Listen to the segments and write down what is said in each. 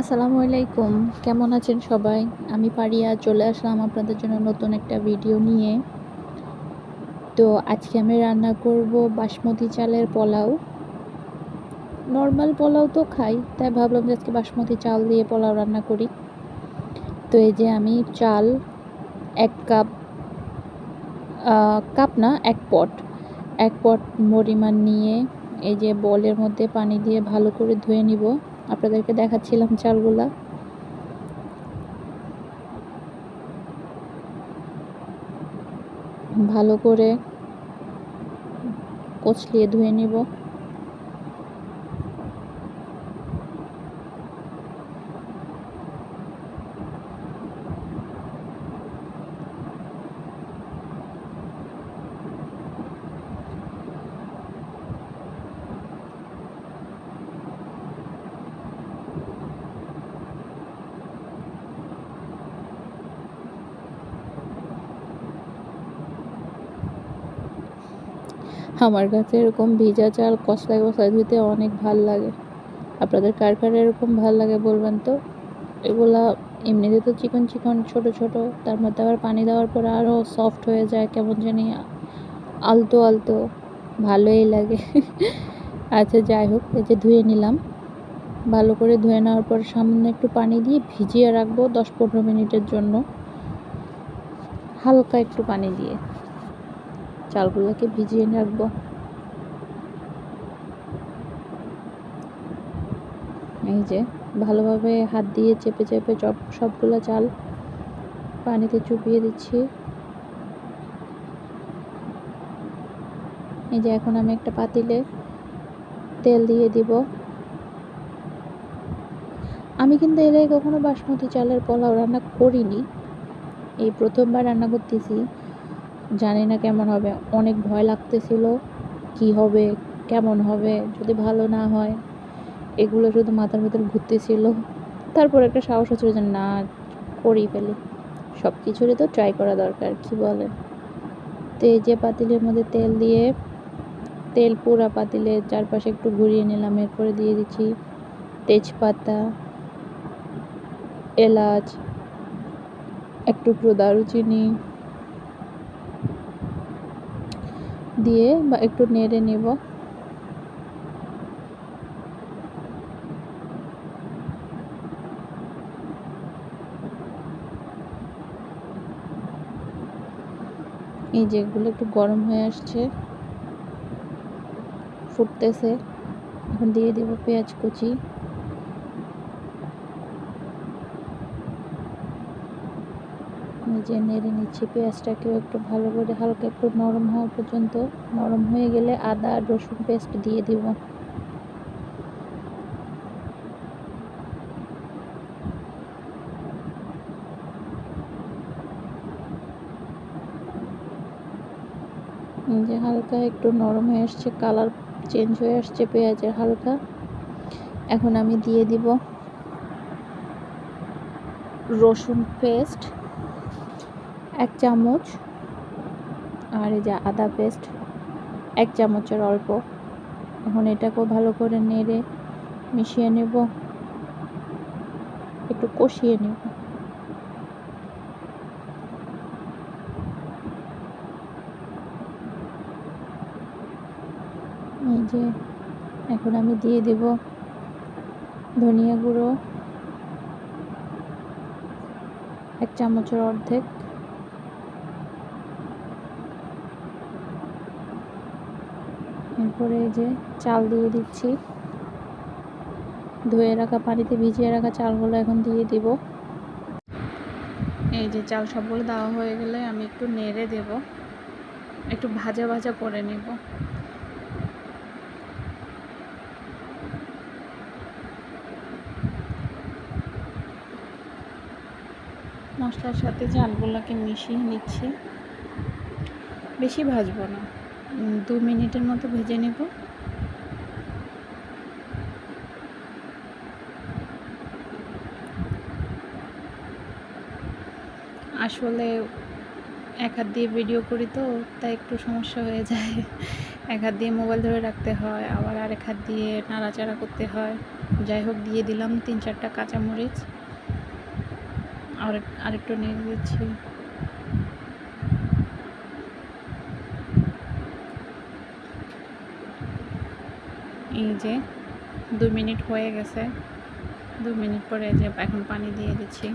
আসসালামু আলাইকুম। কেমন আছেন সবাই? আমি পারিয়া, চলে আসলাম আপনাদের জন্য নতুন একটা ভিডিও নিয়ে। তো আজকে আমি রান্না করব বাসমতি চালের পোলাও। নর্মাল পোলাও তো খাই, তাই ভাবলাম যে আজকে বাসমতি চাল দিয়ে পোলাও রান্না করি। তো এই যে আমি চাল এক কাপ কাপ না, এক পট। এক পট পরিমাণ নিয়ে এই যে বলের মধ্যে পানি দিয়ে ভালো করে ধুয়ে নিব। আপনাদেরকে দেখাচ্ছিলাম চালগুলা। ভালো করে কচলিয়ে ধুয়ে নিব। আমার কাছে এরকম ভিজা চাল কষলায় কষলায় ধুতে অনেক ভালো লাগে। আপনাদের কার কার এরকম ভালো লাগে বলবেন তো? এগুলা এমনিতে তো চিকন চিকন, ছোট ছোট, তার মধ্যে আবার পানি দেওয়ার পরে আরও সফট হয়ে যায়, কেমন জানি আলতো আলতো, ভালোই লাগে। আচ্ছা যাই হোক, এই যে ধুয়ে নিলাম। ভালো করে ধুয়ে নেওয়ার পর সামান্য একটু পানি দিয়ে ভিজিয়ে রাখব দশ পনেরো মিনিটের জন্য। হালকা একটু পানি দিয়ে। চালগুলোকে ভিজিয়ে রাখব। এই যে, ভালোভাবে হাত দিয়ে চেপে চেপে সব সবগুলো চাল পানিতে চুপিয়ে দিচ্ছি। এই যে, এখন আমি একটা পাতিলে তেল দিয়ে দিব। আমি কিন্তু এর আগে কখনো বাসমতি চালের পোলাও রান্না করিনি। এই প্রথমবার রান্না করতেছি। জানি না কেমন হবে। অনেক ভয় লাগতেছিল, কি হবে, কেমন হবে, যদি ভালো না হয়। এগুলো শুধু মাথার ভেতর ঘুরতেছিল। তারপর একটা সাহস হচ্ছিল যে, না, করেই ফেলি। সব কিছুরই তো ট্রাই করা দরকার, কি বলেন? তো এই যে পাতিলের মধ্যে তেল দিয়ে, তেল পুরা পাতিলে চারপাশে একটু ঘুরিয়ে নিলাম, এরপরে দিয়ে দিচ্ছি তেজপাতা, এলাচ একটু দারুচিনি দিয়ে বা একটু নেড়ে নেব। এই যেগুলো একটু গরম হয়ে আসছে। ফুটতেছে। এখন দিয়ে দেব পেঁয়াজ কুচি। নিজে নেড়ে নিচ্ছি, পেঁয়াজটাকেও একটু ভালো করে হালকা একটু নরম হওয়া পর্যন্ত, নরম হয়ে গেলে আদা আর রসুন পেস্ট দিয়ে দিব। যে হালকা একটু নরম হয়ে আসছে, কালার চেঞ্জ হয়ে আসছে পেঁয়াজের হালকা। এখন আমি দিয়ে দিব রসুন পেস্ট। এক চামচ। আর এই যে আদা পেস্ট এক চামচের অল্প। এখন এটাকেও ভালো করে নেড়ে মিশিয়ে নেব। একটু কষিয়ে নেব। এই যে এখন আমি দিয়ে দেব ধনিয়া গুঁড়ো। এক চামচের অর্ধেক। এরপরে এই যে চাল দিয়ে দিচ্ছি। ধুয়ে রাখা পানিতে ভিজিয়ে রাখা চালগুলো এখন দিয়ে দিব। এই যে চাল সবগুলো দেওয়া হয়ে গেলে আমি একটু নেড়ে দেব। একটু ভাজা ভাজা করে নেব। মশলার সাথে ঝালগুলোকে মিশিয়ে নিচ্ছি। বেশি ভাজবো না। দু মিনিটের মতো ভেজে নেব। আসলে এক হাত দিয়ে ভিডিও করি তো, তাই একটু সমস্যা হয়ে যায়। এক হাত দিয়ে মোবাইল ধরে রাখতে হয়, আবার আরেক হাত দিয়ে নাড়াচাড়া করতে হয়। যাই হোক, দিয়ে দিলাম তিন চারটা কাঁচামরিচ। আরেক, আরেকটু নিয়ে দিচ্ছি। এই যে দু মিনিট হয়ে গেছে। দু মিনিট পরে যে এখন পানি দিয়ে দিচ্ছি।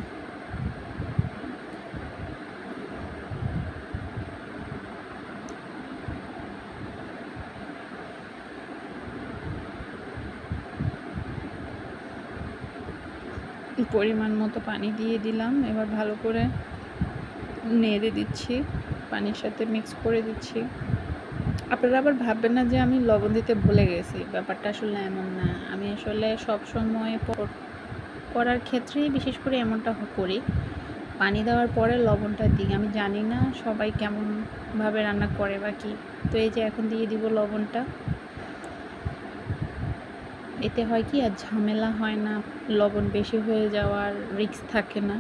পরিমাণ মতো পানি দিয়ে দিলাম। এবার ভালো করে নেড়ে দিচ্ছি। পানির সাথে মিক্স করে দিচ্ছি। আপনারা আবার ভাববেন না যে আমি লবণ দিতে ভুলে গেছি। ব্যাপারটা আসলে এমন না। আমি আসলে সব সময় করার ক্ষেত্রেই বিশেষ করে এমনটা করি। পানি দেওয়ার পরে লবণটা দিই। আমি জানি না সবাই কেমনভাবে রান্না করে বা কী। তো এই যে এখন দিয়ে দিব লবণটা। এতে হয় কি আর ঝামেলা হয় না। লবণ বেশি হয়ে যাওয়ার রিস্ক থাকে না।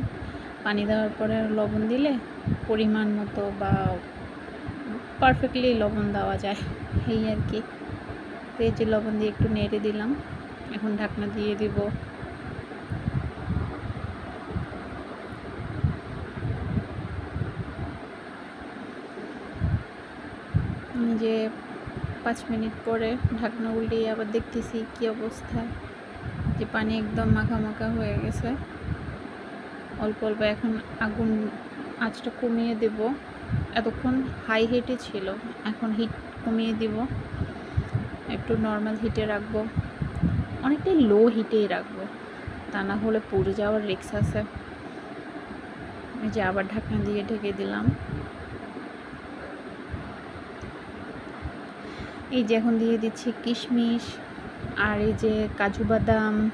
পানি দেওয়ার পরে লবণ দিলে পরিমাণ মতো বা পারফেক্টলি লবণ দেওয়া যায়। এই আর কি। তো এই যে লবণ দিয়ে একটু নেড়ে দিলাম। এখন ঢাকনা দিয়ে দিব। যে পাঁচ মিনিট পরে ঢাকনা উল্টিয়ে আবার দেখতেছি কি অবস্থা। যে পানি একদম মাখা হয়ে গেছে। অল্প অল্প এখন আগুন আঁচটা কমিয়ে দেব। এতক্ষণ হাই হিটে ছিল। এখন হিট কমিয়ে দিব। একটু নর্মাল হিটে রাখব। অনেকটাই লো হিটেই রাখব। তা না হলে পুড়ে যাওয়ার রিক্স আছে। যে আবার ঢাকনা দিয়ে ঢেকে দিলাম। এই যে এখন দিয়ে দিচ্ছি কিশমিশ আর এই যে কাজু বাদাম।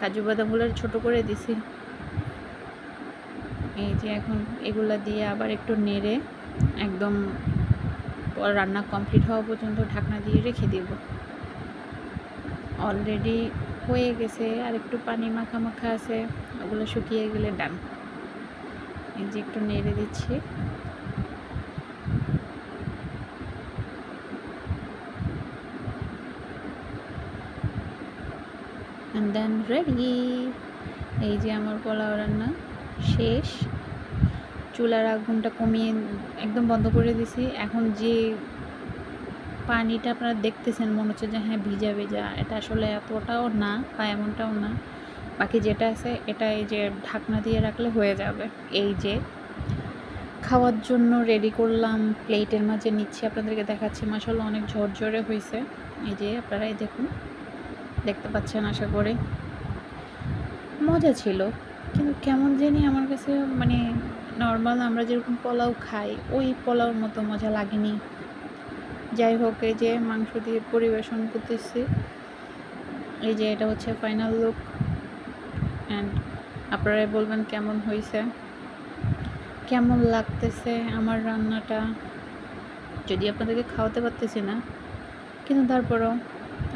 কাজু বাদামগুলো ছোট করে দিছি। এই যে এখন এগুলা দিয়ে আবার একটু নেড়ে একদম রান্না কমপ্লিট হওয়া পর্যন্ত ঢাকনা দিয়ে রেখে দিব। অলরেডি হয়ে গেছে, আর একটু পানি মাখা মাখা আছে, ওগুলো শুকিয়ে গেলে ডান এই যে একটু নেড়ে দিচ্ছি। দেন রেডি এই যে আমার পোলাও রান্না। শেষ। চুলার আগুনটা কমিয়ে একদম বন্ধ করে দিছি। এখন যে পানিটা আপনারা দেখতেছেন, মনে হচ্ছে যে হ্যাঁ ভিজা ভেজা। এটা আসলে এতটাও না, বা এমনটাও না। বাকি যেটা আছে, এটা এই যে ঢাকনা দিয়ে রাখলে হয়ে যাবে। এই যে খাওয়ার জন্য রেডি করলাম, প্লেটের মাঝে নিচ্ছি, আপনাদেরকে দেখাচ্ছি। মাসাল্লাহ অনেক ঝরঝরে হয়েছে এই যে আপনারাই দেখুন। দেখতে পাচ্ছেন আশা করে। মজা ছিল। কিন্তু কেমন জানি আমার কাছে মানে নর্মাল আমরা যেরকম পোলাও খাই, ওই পোলাওর মতো মজা লাগেনি। যাই হোক, এই যে মাংস দিয়ে পরিবেশন করতেছি। এই যে এটা হচ্ছে ফাইনাল লুক অ্যান্ড আপনারাই বলবেন কেমন হয়েছে কেমন লাগতেছে আমার রান্নাটা? যদি আপনাদেরকে খাওয়াতে পারতেছি না, কিন্তু তারপরও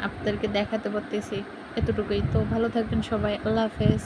আপনাদেরকে দেখাতে পারতেছি। এতটুকুই। তো ভালো থাকবেন সবাই। আল্লাহ হাফেজ।